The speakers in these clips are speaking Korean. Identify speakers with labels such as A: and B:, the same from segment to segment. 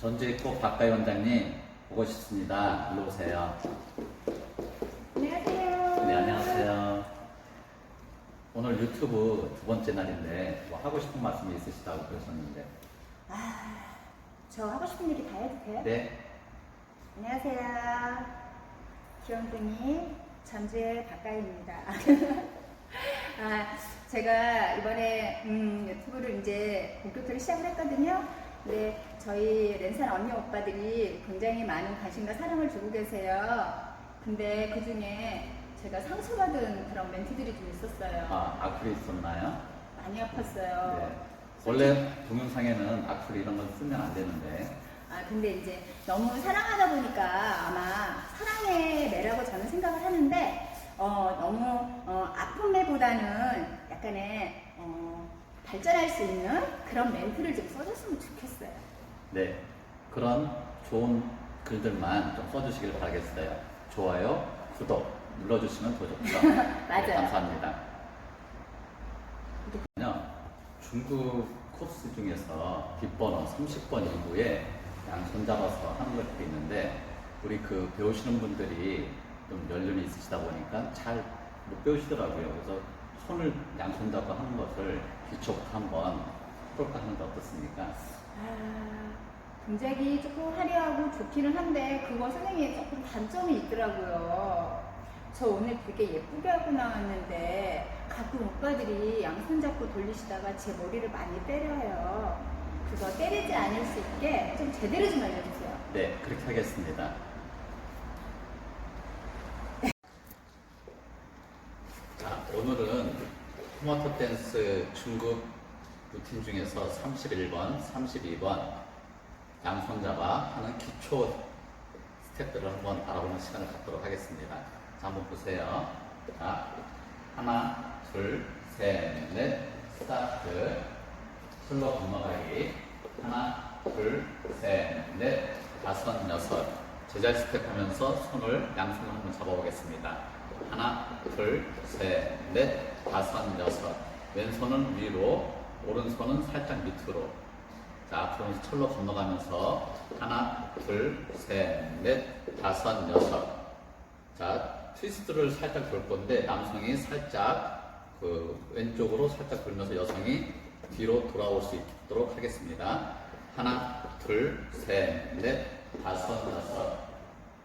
A: 전주입국 박가희 원장님 보고 싶습니다. 일로 오세요.
B: 안녕하세요.
A: 네, 안녕하세요. 오늘 유튜브 두 번째 날인데 뭐 하고 싶은 말씀이 있으시다고 그러셨는데
B: 아, 저 하고 싶은 얘기 다 해도 돼요?
A: 네,
B: 안녕하세요. 기원둥이 전주의 박가희입니다. 아, 제가 이번에 음, 유튜브를 이제 본격적으로 시작을 했거든요. 근데 저희 랜선 언니 오빠들이 굉장히 많은 관심과 사랑을 주고 계세요. 근데 그 중에 제가 상처받은 그런 멘트들이 좀 있었어요.
A: 아, 악플이 있었나요?
B: 많이 아팠어요.
A: 네. 원래 동영상에는 악플 이런 건 쓰면 안 되는데
B: 아 근데 이제 너무 사랑하다 보니까 아마 사랑의 매라고 저는 생각을 하는데 어 너무 어 아픔매보다는 약간의 어 발전할 수 있는 그런 멘트를 좀 써줬으면 좋겠어요.
A: 네, 그런 좋은 글들만 좀 써주시길 바라겠어요. 좋아요, 구독 눌러주시면 더 좋죠.
B: 맞아요.
A: 네, 감사합니다. 요 중국 코스 중에서 뒷번호 30번 이후에 양손 잡아서 하는 것들이 있는데 우리 그 배우시는 분들이 좀 연륜이 있으시다 보니까 잘 못 배우시더라고요. 그래서 손을 양손 잡고 하는 것을 기초부터 한번 해볼까 하는데 어떻습니까?
B: 아 동작이 조금 화려하고 좋기는 한데 그거 선생님이 조금 단점이 있더라고요. 저 오늘 되게 예쁘게 하고 나왔는데 가끔 오빠들이 양손 잡고 돌리시다가 제 머리를 많이 때려요. 그거 때리지 않을 수 있게 좀 제대로 좀 알려주세요.
A: 네, 그렇게 하겠습니다. 자, 오늘은 토마토 댄스 중국 루틴 중에서 31번, 32번 양손 잡아 하는 기초 스텝들을 한번 알아보는 시간을 갖도록 하겠습니다. 자, 한번 보세요. 자, 하나, 둘, 셋, 넷, 스타트. 슬로 건너가기. 하나, 둘, 셋, 넷, 다섯, 여섯. 제자리 스텝 하면서 손을 양손을 한번 잡아보겠습니다. 하나, 둘, 셋, 넷, 다섯, 여섯. 왼손은 위로, 오른손은 살짝 밑으로. 자, 앞으로 철로 건너가면서 하나, 둘, 셋, 넷, 다섯, 여섯. 자, 트위스트를 살짝 돌 건데 남성이 살짝 그 왼쪽으로 살짝 돌면서 여성이 뒤로 돌아올 수 있도록 하겠습니다. 하나, 둘, 셋, 넷, 다섯, 여섯.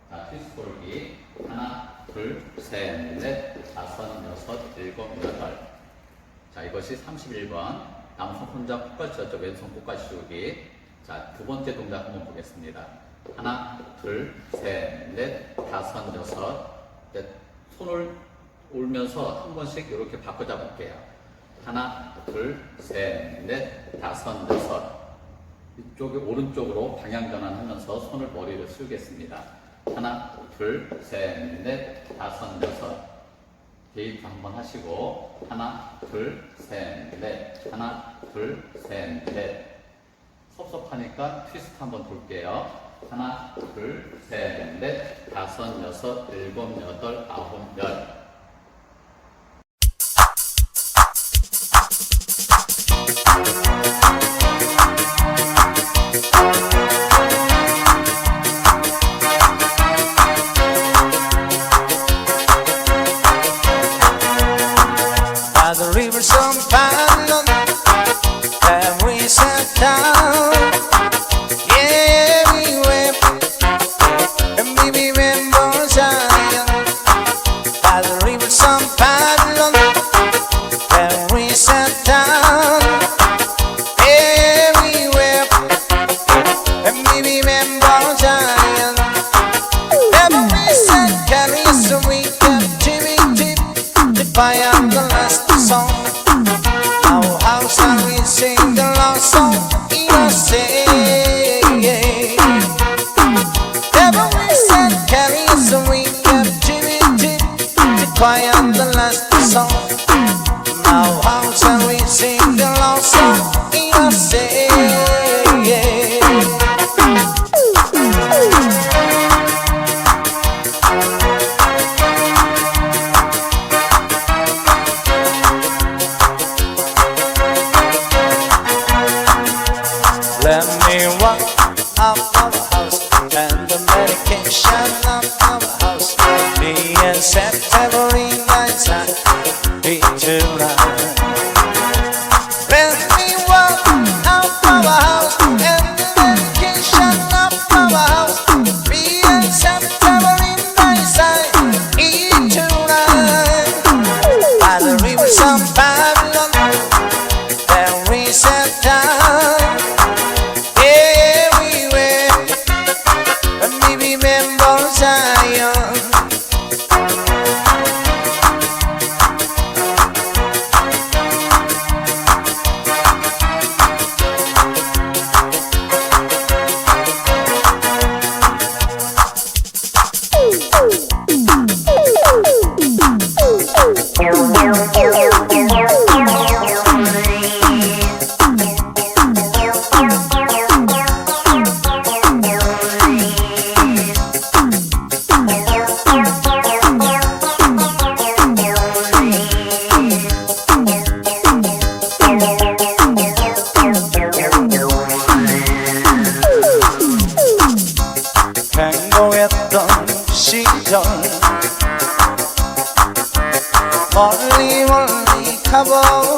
A: 자, 트위스트 돌기. 하나, 둘, 셋, 넷, 다섯, 여섯, 일곱, 여덟. 자, 이것이 31번. 남성 혼자 꽃까지 쳤죠. 왼손 꽃까지 씌우기. 자, 두 번째 동작 한번 보겠습니다. 하나, 둘, 셋, 넷, 다섯, 여섯. 넷. 손을 올면서 한 번씩 이렇게 바꿔 잡을게요. 하나, 둘, 셋, 넷, 다섯, 여섯. 이쪽에 오른쪽으로 방향 전환하면서 손을 머리를 숙이겠습니다. 하나, 둘, 셋, 넷, 다섯, 여섯. 데이트 한번 하시고 하나, 둘, 셋, 넷. 하나, 둘, 셋, 넷. 섭섭하니까 트위스트 한번 돌게요. 하나, 둘, 셋, 넷, 다섯, 여섯, 일곱, 여덟, 아홉, 열.
C: why the last song. Now how shall we sing the say. Let me walk out of the house and the medication out of the house and set every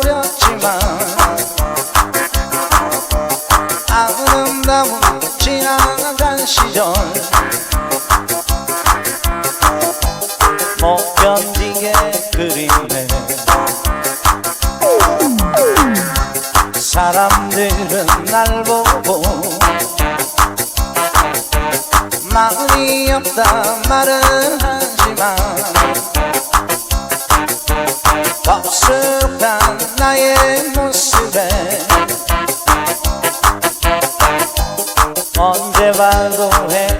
C: 버렸지만 아름다운 지나간 시절 덥수룩한 나의 모습에 언제 봐도 행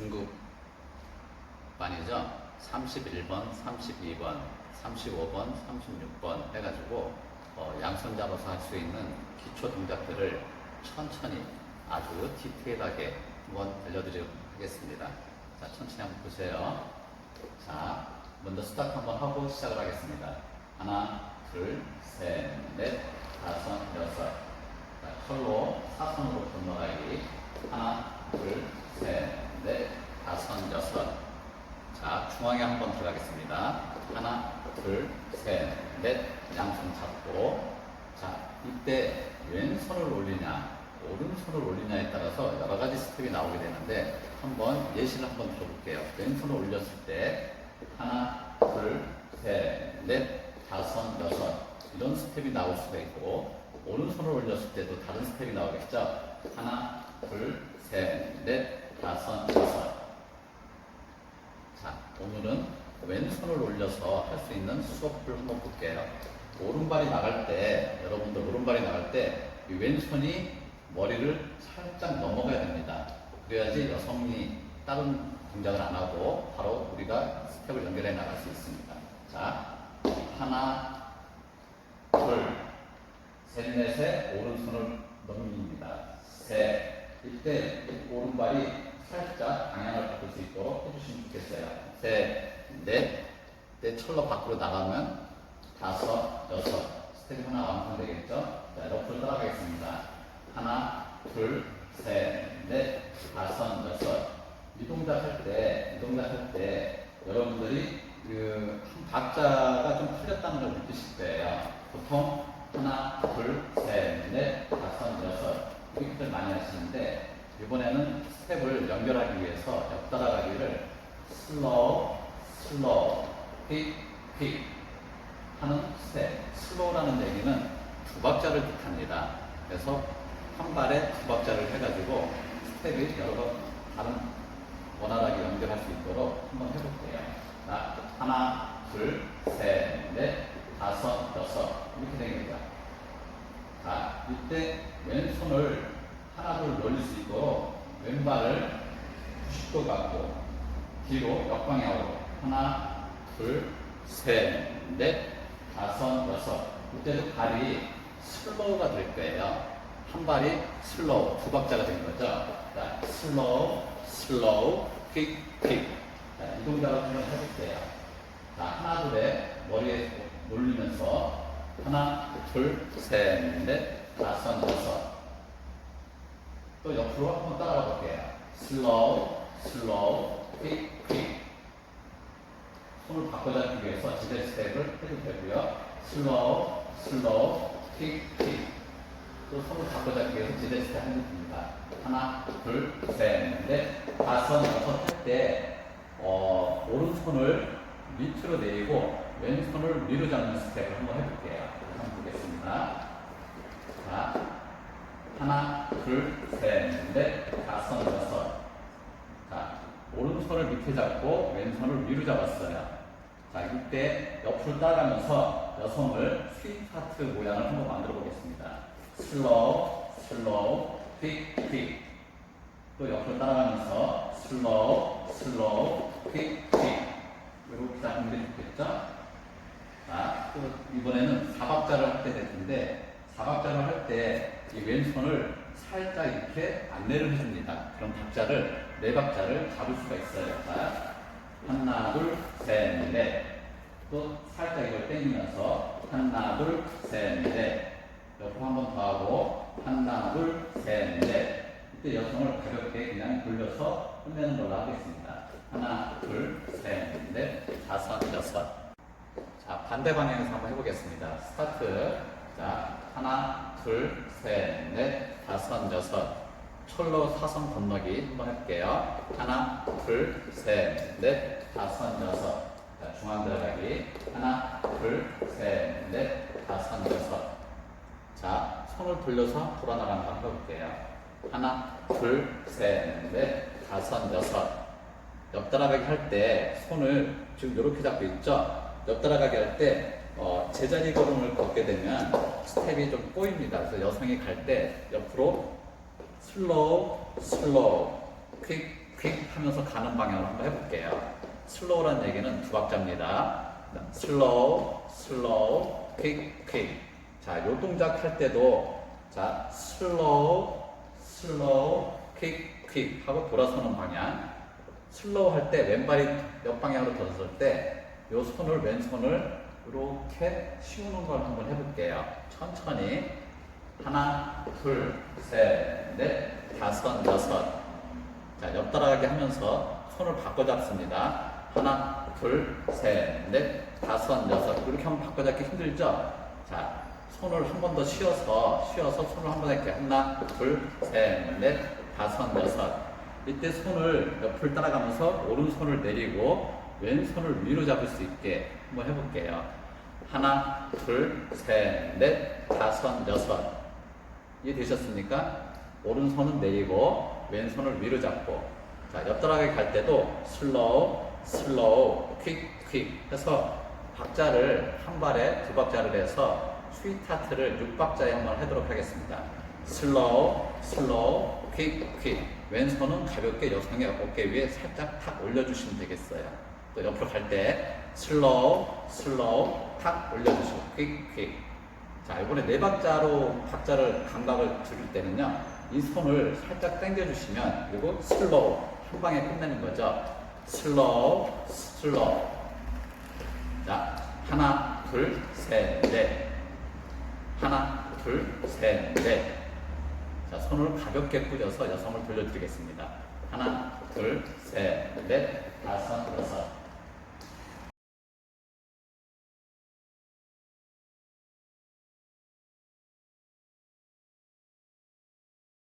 A: 중급 반이죠. 31번, 32번, 35번, 36번 해가지고 어, 양손 잡아서 할 수 있는 기초 동작들을 천천히 아주 디테일하게 한번 알려드리도록 하겠습니다. 자, 천천히 한번 보세요. 자, 먼저 스타트 한번 하고 시작을 하겠습니다. 하나, 둘, 셋, 넷, 다섯, 여섯. 자, 컬로 사선으로 건너가기. 하나, 둘, 여섯. 자, 중앙에 한번 들어가겠습니다. 하나, 둘, 셋, 넷, 양손 잡고. 자, 이때 왼손을 올리냐, 오른손을 올리냐에 따라서 여러 가지 스텝이 나오게 되는데, 한번 예시를 한번 들어볼게요. 왼손을 올렸을 때, 하나, 둘, 셋, 넷, 다섯, 여섯. 이런 스텝이 나올 수가 있고, 오른손을 올렸을 때도 다른 스텝이 나오겠죠? 하나, 둘, 셋, 넷, 다섯, 여섯. 자, 오늘은 왼손을 올려서 할 수 있는 수업을 한번 볼게요. 오른발이 나갈 때, 여러분들 오른발이 나갈 때, 이 왼손이 머리를 살짝 넘어가야 됩니다. 그래야지 여성이 다른 동작을 안 하고 바로 우리가 스텝을 연결해 나갈 수 있습니다. 자, 하나, 둘, 셋, 넷에 오른손을 넘깁니다. 셋. 이때 오른발이 살짝 방향을 바꿀 수 있도록 해주시면 좋겠어요. 셋, 넷. 때 철로 밖으로 나가면 다섯, 여섯. 스텝이 하나 완성되겠죠? 자, 옆으로 따라가겠습니다. 하나, 둘, 셋, 넷, 다섯, 여섯. 이 동작 할 때, 이 동작 할 때, 여러분들이 그, 한 박자가 좀 틀렸다는 걸 느끼실 거예요. 보통 하나, 둘, 셋, 넷, 다섯, 여섯. 이렇게 많이 하시는데, 이번에는 스텝을 연결하기 위해서 옆 따라가기를 슬로우, 슬로우, 픽, 픽 하는 스텝. 슬로우라는 얘기는 두 박자를 뜻합니다. 그래서 한 발에 두 박자를 해가지고 스텝이 여러 번 다른 원활하게 연결할 수 있도록 한번 해볼게요. 자, 하나, 둘, 셋, 넷, 다섯, 여섯. 이렇게 됩니다. 자, 이때 왼손을 하나, 둘 놀릴 수 있도록 왼발을 90도 갖고 뒤로 역방향으로 하나, 둘, 셋, 넷, 다섯, 여섯. 이때도 발이 슬로우가 될 거예요. 한 발이 슬로우, 두 박자가 된 거죠. 자, 슬로우, 슬로우, 퀵, 퀵. 자, 이 동작을 한번 해볼게요. 자, 하나, 둘에 머리에 놀리면서 하나, 둘, 셋, 넷, 다섯, 여섯. 또 옆으로 한번 따라가 볼게요. 슬로우, 슬로우, 퀵, 퀵. 손을 바꿔잡기 위해서 지대 스텝을 해도 되고요. 슬로우, 슬로우, 퀵, 퀵. 또 손을 바꿔잡기 위해서 지대 스텝 하면 됩니다. 하나, 둘, 셋, 넷, 다섯, 여섯 할 때, 어, 오른손을 밑으로 내리고 왼손을 위로 잡는 스텝을 한번 해볼게요. 한번 보겠습니다. 자, 하나, 둘, 셋, 넷, 다섯, 여섯. 자, 오른손을 밑에 잡고 왼손을 위로 잡았어요. 자, 이때 옆으로 따라가면서 여성을 스위트하트 모양을 한번 만들어 보겠습니다. 슬로우, 슬로우, 퀵, 퀵. 또 옆으로 따라가면서 슬로우, 슬로우, 퀵, 퀵. 이렇게 잡으면 좋겠죠? 자, 또 이번에는 사박자를 할때될 텐데, 사박자를 할 때 이 왼손을 살짝 이렇게 안내를 해줍니다. 그럼 박자를, 네 박자를 잡을 수가 있어요. 자, 하나, 둘, 셋, 넷. 또 살짝 이걸 당기면서 하나, 둘, 셋, 넷. 옆으로 한 번 더 하고 하나, 둘, 셋, 넷. 이때 여성을 가볍게 그냥 돌려서 끝내는 걸로 하겠습니다. 하나, 둘, 셋, 넷, 다섯, 여섯. 자, 반대 방향에서 한번 해보겠습니다. 스타트. 자, 하나, 둘, 셋, 넷, 다섯, 여섯. 철로 사선 건너기 한번 해볼게요. 하나, 둘, 셋, 넷, 다섯, 여섯. 자, 중앙 들어가기. 하나, 둘, 셋, 넷, 다섯, 여섯. 자, 손을 돌려서 돌아나가는 거 해볼게요. 하나, 둘, 셋, 넷, 다섯, 여섯. 옆 따라가기 할 때 손을 지금 이렇게 잡고 있죠? 옆 따라가기 할 때 어, 제자리 걸음을 걷게 되면 스텝이 좀 꼬입니다. 그래서 여성이 갈 때 옆으로 슬로우, 슬로우, 퀵, 퀵 하면서 가는 방향으로 한번 해볼게요. 슬로우라는 얘기는 두 박자입니다. 슬로우, 슬로우, 퀵, 퀵. 자, 요 동작 할 때도 자, 슬로우, 슬로우, 퀵, 퀵 하고 돌아서는 방향. 슬로우 할 때 왼발이 옆 방향으로 돌았을 때 요 손을 왼손을 이렇게 씌우는 걸 한번 해볼게요. 천천히 하나, 둘, 셋, 넷, 다섯, 여섯. 자, 옆 따라가기 하면서 손을 바꿔 잡습니다. 하나, 둘, 셋, 넷, 다섯, 여섯. 이렇게 하면 바꿔 잡기 힘들죠? 자, 손을 한 번 더 쉬어서, 쉬어서 손을 한번 이렇게 하나, 둘, 셋, 넷, 다섯, 여섯. 이때 손을 옆을 따라가면서 오른손을 내리고 왼손을 위로 잡을 수 있게 한번 해볼게요. 하나, 둘, 셋, 넷, 다섯, 여섯. 이해되셨습니까? 오른손은 내리고 왼손을 위로 잡고 자, 옆 따라가기 갈 때도 슬로우, 슬로우, 퀵, 퀵 해서 박자를 한 발에 두 박자를 해서 스위트하트를 6박자에 한번 하도록 하겠습니다. 슬로우, 슬로우, 퀵, 퀵 왼손은 가볍게 여성의 어깨 위에 살짝 탁 올려주시면 되겠어요. 또 옆으로 갈 때 슬로우, 슬로우, 탁 올려주시고 퀵, 퀵 자, 이번에 네 박자로 박자를 감각을 들을 때는요, 이 손을 살짝 당겨주시면, 그리고 슬로우, 한 방에 끝내는 거죠. 슬로우, 슬로우. 자, 하나, 둘, 셋, 넷. 하나, 둘, 셋, 넷. 자, 손을 가볍게 꾸려서 여성을 돌려드리겠습니다. 하나, 둘, 셋, 넷, 다섯, 여섯.